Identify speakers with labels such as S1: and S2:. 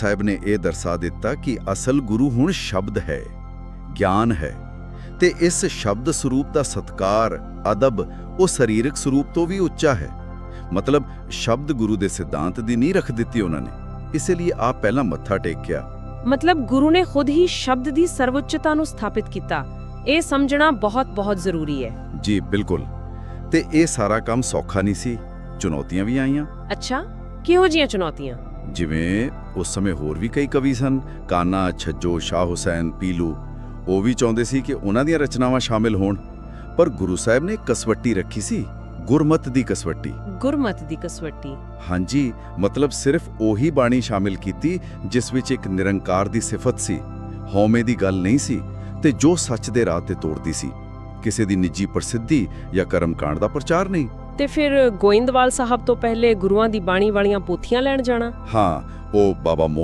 S1: ਸਾਹਿਬ ਨੇ ਇਹ ਦਰਸਾ ਦਿੱਤਾ ਕਿ ਅਸਲ ਗੁਰੂ ਹੁਣ ਸ਼ਬਦ ਹੈ ਗਿਆਨ ਹੈ ਤੇ ਇਸ ਸ਼ਬਦ ਸਰੂਪ ਦਾ ਸਤਕਾਰ ਅਦਬ ਉਹ ਸਰੀਰਕ ਸਰੂਪ ਤੋਂ ਵੀ ਉੱਚਾ ਹੈ। ਮਤਲਬ ਸ਼ਬਦ ਗੁਰੂ ਦੇ ਸਿਧਾਂਤ ਦੀ ਨਹੀਂ ਰੱਖ ਦਿੱਤੀ ਉਹਨਾਂ ਨੇ ਇਸੇ ਲਈ ਆਪ ਪਹਿਲਾਂ ਮੱਥਾ ਟੇਕਿਆ।
S2: ਮਤਲਬ ਗੁਰੂ ਨੇ ਖੁਦ ਹੀ ਸ਼ਬਦ ਦੀ ਸਰਵਉੱਚਤਾ ਨੂੰ ਸਥਾਪਿਤ ਕੀਤਾ। ਇਹ ਸਮਝਣਾ ਬਹੁਤ-ਬਹੁਤ ਜ਼ਰੂਰੀ ਹੈ।
S1: ਜੀ ਬਿਲਕੁਲ। ਤੇ ਇਹ ਸਾਰਾ ਕੰਮ ਸੌਖਾ ਨਹੀਂ ਸੀ ਚੁਣੌਤੀਆਂ ਵੀ ਆਈਆਂ।
S2: ਅੱਛਾ ਕਿਹੋ ਜੀਆਂ ਚੁਣੌਤੀਆਂ?
S1: ਜਿਵੇਂ ਉਸ ਸਮੇਂ ਹੋਰ ਵੀ ਕਈ ਕਵੀ ਸਨ ਕਾਨਾ ਛੱਜੋ ਸ਼ਾਹ ਹੁਸੈਨ ਪੀਲੂ। ਉਹ ਵੀ ਚਾਹੁੰਦੇ ਸੀ ਕਿ ਉਹਨਾਂ ਦੀਆਂ ਰਚਨਾਵਾਂ ਸ਼ਾਮਿਲ ਹੋਣ। ਪਰ ਗੁਰੂ ਸਾਹਿਬ ਨੇ ਕਸਵੱਟੀ ਰੱਖੀ ਸੀ ਗੁਰਮਤ ਦੀ ਕਸਵੱਟੀ।
S2: ਗੁਰਮਤ ਦੀ ਕਸਵੱਟੀ।
S1: ਹਾਂਜੀ ਮਤਲਬ ਸਿਰਫ ਉਹੀ ਬਾਣੀ ਸ਼ਾਮਿਲ ਕੀਤੀ ਜਿਸ ਵਿੱਚ ਇੱਕ ਨਿਰੰਕਾਰ ਦੀ ਸਿਫਤ ਸੀ ਹਉਮੈ ਦੀ ਗੱਲ ਨਹੀਂ ਸੀ ਤੇ ਜੋ ਸੱਚ ਦੇ ਰਾਹ ਤੇ ਤੋਰਦੀ ਸੀ। ਕਿਸੇ ਦੀ ਨਿੱਜੀ ਪ੍ਰਸਿੱਧੀ ਜਾਂ ਕਰਮਕਾਂਡ ਦਾ ਪ੍ਰਚਾਰ ਨਹੀਂ।
S2: ਤੇ ਫਿਰ ਗੋਇੰਦਵਾਲ ਸਾਹਿਬ ਤੋਂ ਪਹਿਲੇ ਗੁਰੂਆਂ ਦੀ ਬਾਣੀ ਵਾਲੀਆਂ ਪੋਥੀਆਂ ਲੈਣ ਜਾਣਾ?
S1: ਹਾਂ, ਉਹ ਬਾਬਾ ਮੋਹਨ